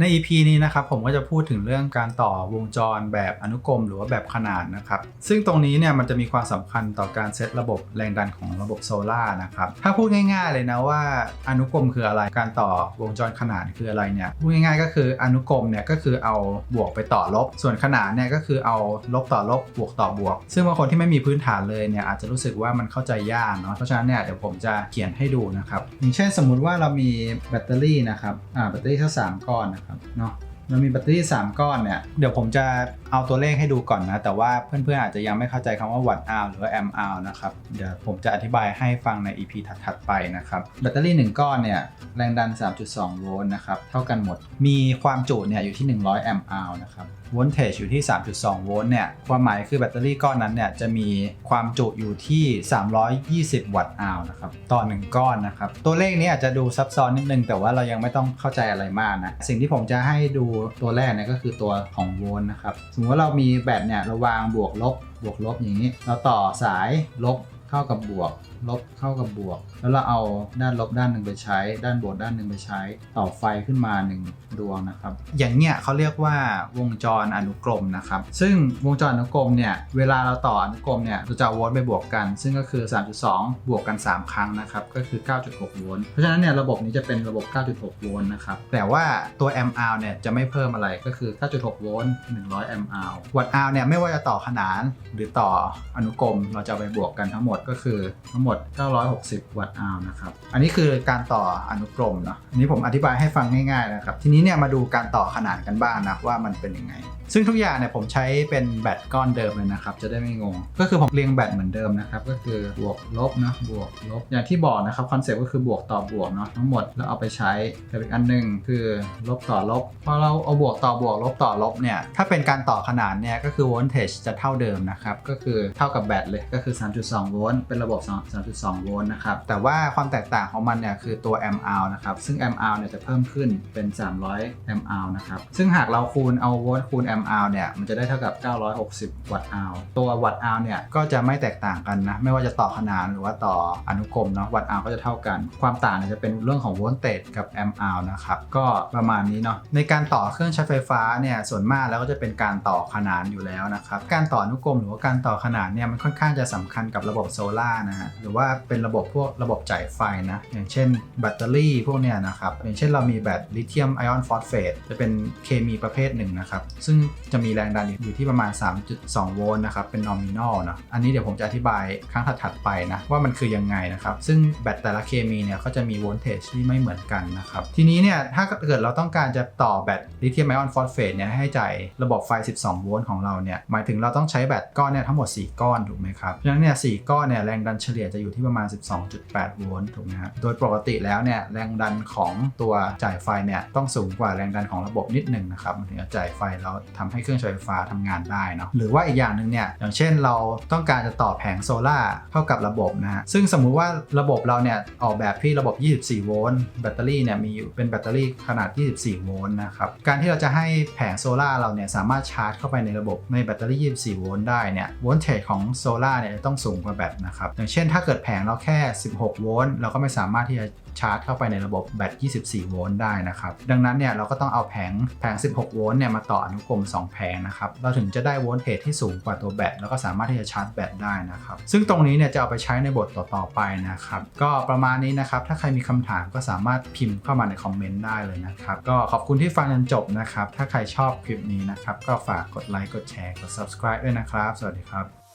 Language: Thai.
ใน EP นี้นะครับผมก็จะพูดถึงเรื่องการต่อวงจรแบบอนุกรมหรือว่าแบบขนานนะครับ ซึ่งตรงนี้เนี่ยมันจะมีความสำคัญต่อการเซตระบบแรงดันของระบบโซลาร์นะครับถ้าพูดง่ายๆเลยนะว่าอนุกรมคืออะไรการต่อวงจรขนานคืออะไรเนี่ยพูดง่ายๆก็คืออนุกรมเนี่ยก็คือเอาบวกไปต่อลบ ส่วนขนานเนี่ยก็คือเอาลบต่อลบบวกต่อบวก ซึ่งบางคนที่ไม่มีพื้นฐานเลยเนี่ยอาจจะรู้สึกว่ามันเข้าใจยากเนาะเพราะฉะนั้นเนี่ยเดี๋ยวผมจะเขียนให้ดูนะครับอย่างเช่นสมมุติว่าเรามีแบตเตอรี่นะครับอ่าแบตเตอรี่ทั้งสามก้อนนะครับเนาะมันมีแบตเตอรี่ 3 ก้อนเนี่ย เดี๋ยวผมจะเอาตัวเลขให้ดูก่อนนะ แต่ว่าเพื่อนๆอาจจะยังไม่เข้าใจคำว่าวัตต์อหรือว่าแอมป์อนะครับ เดี๋ยวผมจะอธิบายให้ฟังใน EP ถัดๆไปนะครับ แบตเตอรี่ 1 ก้อนเนี่ย แรงดัน 3.2 โวลต์นะครับ เท่ากันหมด มีความจุเนี่ยอยู่ที่ 100 แอมป์อนะครับโวลเทจอยู่ที่ 3.2 โวลต์เนี่ยความหมายคือแบตเตอรี่ก้อนนั้นเนี่ยจะมีความจุอยู่ที่ 320 วัตต์อาวนะครับต่อ 1 ก้อนนะครับ ตัวเลขนี้อาจจะดูซับซ้อนนิดนึง แต่ว่าเรายังไม่ต้องเข้าใจอะไรมากนะ สิ่งที่ผมจะให้ดูตัวแรกเนี่ยก็คือตัวของโวลต์นะครับ สมมติว่าเรามีแบตเนี่ยเราวางบวกลบบวกลบอย่างนี้ เราต่อสายลบ เข้ากับบวก ลบเข้ากับบวก แล้วเราเอาด้านลบด้านหนึ่งไปใช้ ด้านบวกด้านหนึ่งไปใช้ ต่อไฟขึ้นมา1ดวงนะครับ อย่างเนี้ยเขาเรียกว่าวงจรอนุกรมนะครับ ซึ่งวงจรอนุกรมเนี่ย เวลาเราต่ออนุกรมเนี่ยเราจะเอาโวลต์ไปบวกกัน ซึ่งก็คือ 3.2 บวกกัน 3 ครั้งนะครับ ก็คือ 9.6 โวลต์ เพราะฉะนั้นเนี่ยระบบนี้จะเป็นระบบ 9.6 โวลต์นะครับ แต่ว่าตัวแอมป์อเนี่ยจะไม่เพิ่มอะไร ก็คือ 9.6 โวลต์ 100 แอมป์อวัตต์อเนี่ยไม่ว่าจะต่อขนานหรือต่ออนุกรม เราจะไปบวกกันทั้งหมดก็คือทั้งหมด 960 วัตต์อนะครับ อันนี้คือการต่ออนุกรมเนาะ อันนี้ผมอธิบายให้ฟังง่ายๆนะครับ ทีนี้เนี่ยมาดูการต่อขนานกันบ้างนะว่ามันเป็นยังไง ซึ่งทุกอย่างเนี่ยผมใช้เป็นแบตก้อนเดิมเลยนะครับ จะได้ไม่งง ก็คือผมเรียงแบตเหมือนเดิมนะครับ ก็คือบวกลบนะบวกลบ อย่างที่บอกนะครับคอนเซ็ปต์ก็คือบวกต่อบวกเนาะทั้งหมดแล้วเอาไปใช้กับอีกอันหนึ่งคือลบต่อลบพอเราเอาบวกต่อบวกลบต่อลบเนี่ยถ้าเป็นการต่อขนานเนี่ยก็คือโวลต์เทจจะเท่าเดิมนะครับก็คือเท่ากับแบตเลยก็คือ 3.2โวลต์เป็นระบบ 3.2 โวลต์นะครับ แต่ว่าความแตกต่างของมันเนี่ยคือตัวแอมป์อนะครับ ซึ่งแอมป์อเนี่ยจะเพิ่มขึ้นเป็น 300แอมป์อนะครับ ซึ่งหากเราคูณเอาโวลต์คูณแอมป์อเนี่ย มันจะได้เท่ากับ 960 วัตต์อตัววัตต์อเนี่ยก็จะไม่แตกต่างกันนะ ไม่ว่าจะต่อขนานหรือว่าต่ออนุกรมเนาะ วัตต์อก็จะเท่ากัน ความต่างเนี่ยจะเป็นเรื่องของโวลต์เตจกับแอมป์อนะครับ ก็ประมาณนี้เนาะ ในการต่อเครื่องใช้ไฟฟ้าเนี่ยส่วนมากแล้วก็จะเป็นการต่อขนานอยู่แล้วนะครับ การต่ออนุกรมหรือว่าการต่อขนานเนี่ยมันค่อนข้างจะสำคัญกับระบบโซลานะฮะหรือว่าเป็นระบบพวกระบบจ่ายไฟนะอย่างเช่นแบตเตอรี่พวกเนี้ยนะครับอย่างเช่นเรามีแบตลิเธียมไอออนฟอสเฟตจะเป็นเคมีประเภทหนึ่งนะครับซึ่งจะมีแรงดันอยู่ที่ประมาณ 3.2 โวลต์นะครับเป็น nominal เนอะอันนี้เดี๋ยวผมจะอธิบายครั้งถัดๆไปนะว่ามันคือยังไงนะครับซึ่งแบตแต่ละเคมีเนี่ยเขาจะมีโวลเทจที่ไม่เหมือนกันนะครับทีนี้เนี่ยถ้าเกิดเราต้องการจะต่อแบตลิเธียมไอออนฟอสเฟตเนี่ยให้จ่ายระบบไฟ 12 โวลต์ของเราเนี่ยหมายถึงเราต้องใช้แบตก้อนเนี่ยทั้งหมด 4 ก้อนถูกไหมครับเพราะฉะนั้นเนี่ยสก้อนเนี่ยแรงดันเฉลี่ยจะอยู่ที่ประมาณ 12.8 โวลต์ถูกไหมครับโดยปกติแล้วเนี่ยแรงดันของตัวจ่ายไฟเนี่ยต้องสูงกว่าแรงดันของระบบนิดหนึ่งนะครับมันถึงจะจ่ายไฟแล้วทำให้เครื่องใช้ไฟฟ้าทำงานได้เนาะหรือว่าอีกอย่างหนึ่งเนี่ยอย่างเช่นเราต้องการจะต่อแผงโซล่าเข้ากับระบบนะฮะซึ่งสมมุติว่าระบบเราเนี่ยออกแบบที่ระบบ 24 โวลต์แบตเตอรี่เนี่ยมีอยู่เป็นแบตเตอรี่ขนาด 24 โวลต์นะครับการที่เราจะให้แผงโซล่าเราเนี่ยสามารถชาร์จเข้าไปในระบบในแบตเตอรี่ 24 โวลต์ได้เนี่ยโวลต์เทจของโซล่าเนี่ยต้องสูงกว่าแบตนะครับอย่างเช่นถ้าเกิดแผงเราแค่ 16 โวลต์เราก็ไม่สามารถที่จะชาร์จเข้าไปในระบบแบต 24 โวลต์ได้นะครับ ดังนั้นเนี่ยเราก็ต้องเอาแผงแผง 16 โวลต์เนี่ยมาต่ออนุกรม 2 แผงนะครับ เราถึงจะได้โวลต์เทจที่สูงกว่าตัวแบต แล้วก็สามารถที่จะชาร์จแบตได้นะครับ ซึ่งตรงนี้เนี่ยจะเอาไปใช้ในบทต่อๆไปนะครับ ก็ประมาณนี้นะครับ ถ้าใครมีคำถามก็สามารถพิมพ์เข้ามาในคอมเมนต์ได้เลยนะครับ ก็ขอบคุณที่ฟังจนจบนะครับ ถ้าใครชอบคลิปนี้นะครับ ก็ฝากกดไลค์ กดแชร์ กด subscribe ด้วยนะครับ สวัสดีครับ